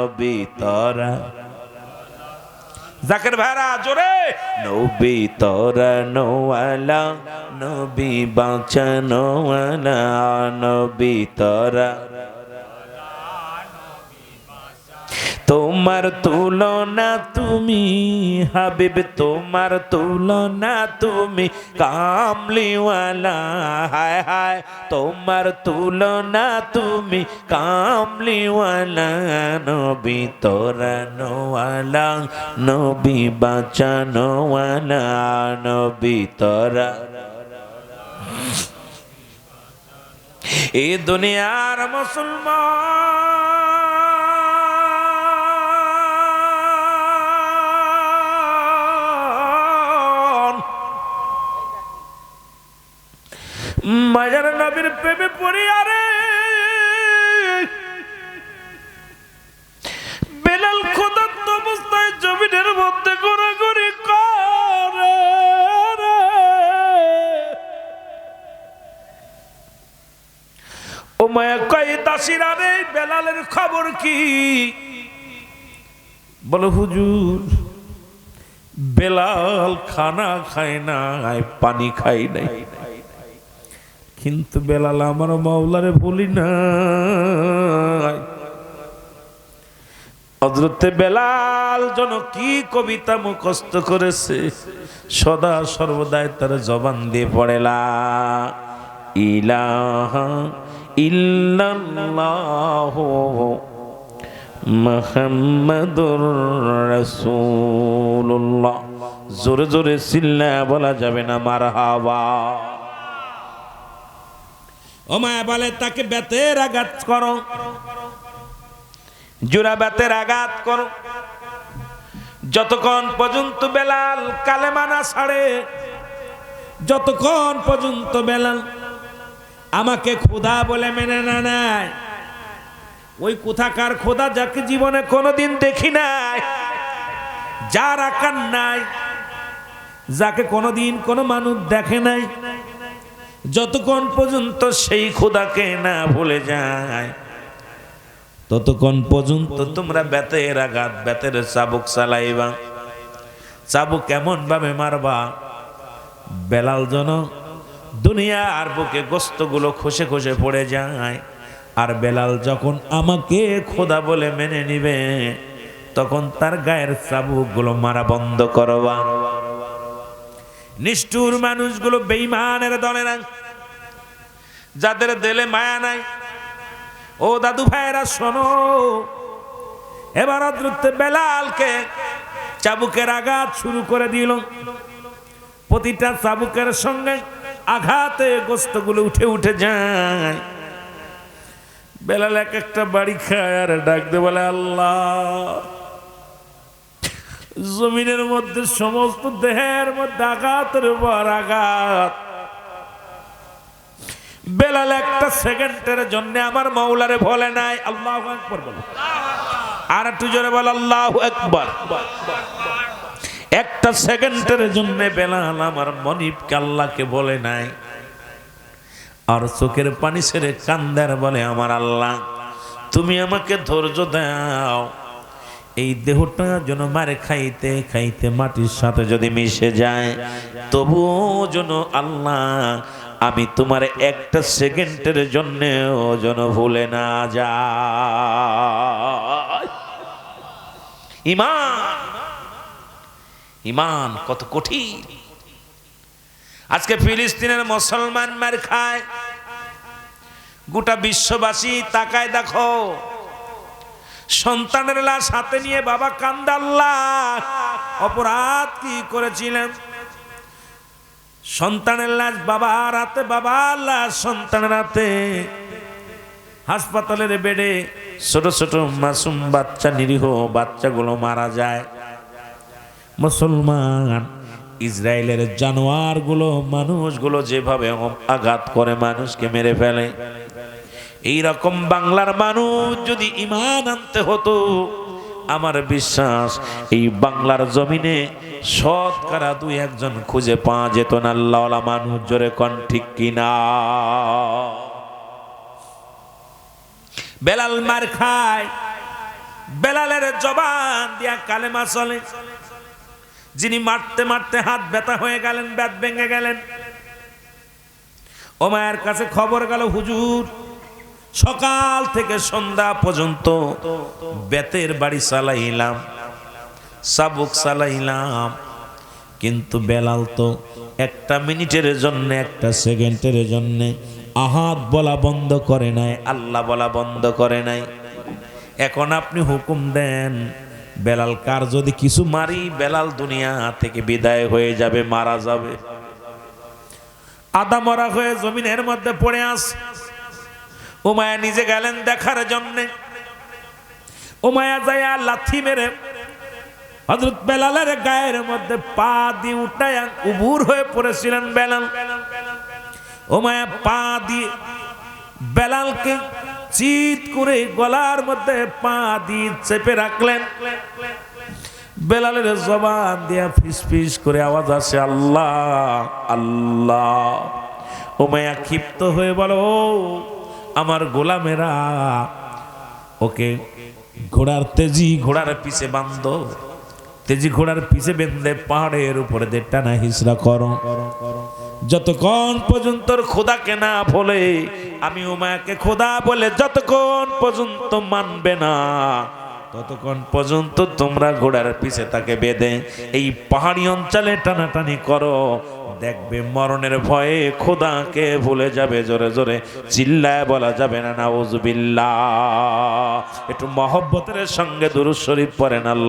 নবী তরা। জাকের ভাইরা জোরে। নবী তোরা নোয়ালা নবী বাঁচানোয়ালা নবী তরা তোমার তুলনা তুমি, হাবিব, তোমার তুলনা তুমি, কামলিওয়ালা, হায় হায়, তোমার তুলনা তুমি, কামলিওয়ালা, নবী তোরা নোয়ালা, নবী বাঁচানোয়ালা নবী তোরা। এই দুনিয়ার মুসলমান মাজার নবীর প্রেমে পড়ি, আরে। বেলাল খোদাত্ত অবস্থায় জমিনের মধ্যে ঘোরাঘুরি করে। ও মায়া কয়, দাসিরা রে বেলালের খবর কি? বলো, হুজুর, বেলাল খানা খায় নাই, পানি খাই নাই। কিন্তু বেলাল আমার মাওলারে ভুলি নাই। হজরতে বেলাল জন কি কবিতা মুখস্থ করেছে, সদা সর্বদাই তার জবান দিয়ে পড়েলা। ইলাহা ইল্লাল্লাহ মুহাম্মাদুর রাসূলুল্লাহ। জোরে জোরে সিল্লা বলা যাবে না, মারহাবা। ও মায়া বলে, তাকে বেতের আঘাত করো। জোড়া বেতের আঘাত করো। যতক্ষণ পর্যন্ত বেলাল কালেমানা ছাড়ে, যতক্ষণ পর্যন্ত বেলাল আমাকে খোদা বলে মেনে না নেয়, ওই কোথাকার খোদা যাকে জীবনে কোনোদিন দেখি নাই, যার আকার নাই, যাকে কোনোদিন কোনো মানুষ দেখে নাই যতক্ষণ পর্যন্ত সেই খোদাকে না ভুলে যায়, ততক্ষণ পর্যন্ত তোমরা বেতের আঘাত, বেতের চাবুক চালাইবা। চাবুক কেমন ভাবে মারবা? বেলাল জন দুনিয়া আর বুকে গোস্তগুলো খসে খসে পড়ে যায়, আর বেলাল যখন আমাকে খোদা বলে মেনে নিবে, তখন তার গায়ের চাবুকগুলো মারা বন্ধ করবা। নিষ্ঠুর মানুষগুলো বেইমানের দলে না যাদের দেলে মায়া নাই। ও দাদু ভাইরা শোনো। এবার অদ্রুত বেলালকে চাবুকের আঘাত শুরু করে দিল। প্রতিটা চাবুকের সঙ্গে আঘাতে গোস্তগুলো উঠে উঠে যায়। বেলাল এক একটা বাড়ি খায় আর ডাক দে বলে, আল্লাহ। জমিনের মধ্যে সমস্ত দেহের মধ্যে আঘাতের উপর আঘাত। বেলাল একটা সেকেন্ডের জন্য আমার মৌলারে ভোলে নাই, আল্লাহ একবার বলো। আর একটু জোরে বল, আল্লাহ একবার একটা সেকেন্ডের জন্য বেলাল আমার মনিবকে আল্লাহকে বলে নাই। আর চোখের পানি ছেড়ে কান্দার বলে, আমার আল্লাহ, তুমি আমাকে ধৈর্য দাও। এই দেহটা যেন মারে খাইতে খাইতে মাটির সাথে যদি মিশে যায়, তবুও যেন আল্লাহ, আমি তোমার একটা সেকেন্ডের জন্য যেন ভুলে না যা ইমান ইমান কত কঠিন। আজকে ফিলিস্তিনের মুসলমান মার খায়। গোটা বিশ্ববাসী তাকায় দেখো। সন্তানের লাশ হাতে নিয়ে বাবা কান্দাল্লা অপরাধ কি করেছিলেন? সন্তানের লাশ বাবা রাতে বাবা লাশ সন্তানের হাতে। হাসপাতালের বেডে ছোট ছোট মাসুম বাচ্চা, নিরীহ বাচ্চাগুলো মারা যায়। মুসলমান, ইসরায়েলের জানোয়ারগুলো, মানুষগুলো যেভাবে আঘাত করে মানুষকে মেরে ফেলে এই রকম বাংলার মানুষ যদি ইমান আনতে হতো, আমার বিশ্বাস এই বাংলার জমিনে শতকরা দুই একজন খুঁজে পাওয়া যেত না। আল্লাহ মানুষ জোরে কন, ঠিক কিনা বেলাল মার খায়, বেলালের জবান দিয়া কালেমা চলে। যিনি মারতে মারতে হাত ব্যথা হয়ে গেলেন ব্যাত ভেঙে গেলেন। ও মায়ের কাছে খবর গেল, হুজুর সকাল থেকে সন্ধ্যা পর্যন্ত বেতের বাড়ি চালাইলাম সাবুক চালাইলাম, কিন্তু বেলাল তো একটা মিনিটের জন্য, একটা সেকেন্ডের জন্য আহাত বলা বন্ধ করে নাই, আল্লাহ বলা বন্ধ করে নাই। এখন আপনি হুকুম দেন, বেলাল কার যদি কিছু মারি, বেলাল দুনিয়া থেকে বিদায় হয়ে যাবে, মারা যাবে। আদা মরা হয়ে জমিনের মধ্যে পড়ে আস উমায়া নিজে গেলেন দেখার জন্যে। উমায়া যায় লাথি মেরে হজরত বেলালের গায়ের মধ্যে পা দিয়ে উঠায় উবুর হয়ে পড়েছিলেন বেলাল। ওমায়া পা দিয়ে বেলালকে চিত করে গলার মধ্যে পা দিয়ে চেপে রাখলেন। বেলালের জবান দিয়া ফিস ফিস করে আওয়াজ আসে আল্লাহ আল্লাহ। ওমায়া ক্ষিপ্ত হয়ে বলো "ও, আমার গোলামেরা, ওকে ঘোড়ার তেজি ঘোড়ার পিছে বান্ধ, তেজি ঘোড়ার পিছে বেঁধে পাহাড়ের উপরে দিয়ে টানা হিসরা করো। যতক্ষণ পর্যন্ত খোদাকে না বলে আমি উমায়াকে খোদা বলে যতক্ষণ পর্যন্ত মানবে না, ততক্ষণ পর্যন্ত তোমরা ঘোড়ার পিছে তাকে বেঁধে এই পাহাড়ি অঞ্চলে টানাটানি করো। দেখবে মরণের ভয়ে খোদাকে ভুলে যাবে, জোরে জোরে চিল্লায় বলা যাবে না না নাউজুবিল্লাহ। একটু মহব্বতের সঙ্গে দুরুশরীফ পড়েন আল্লাহ।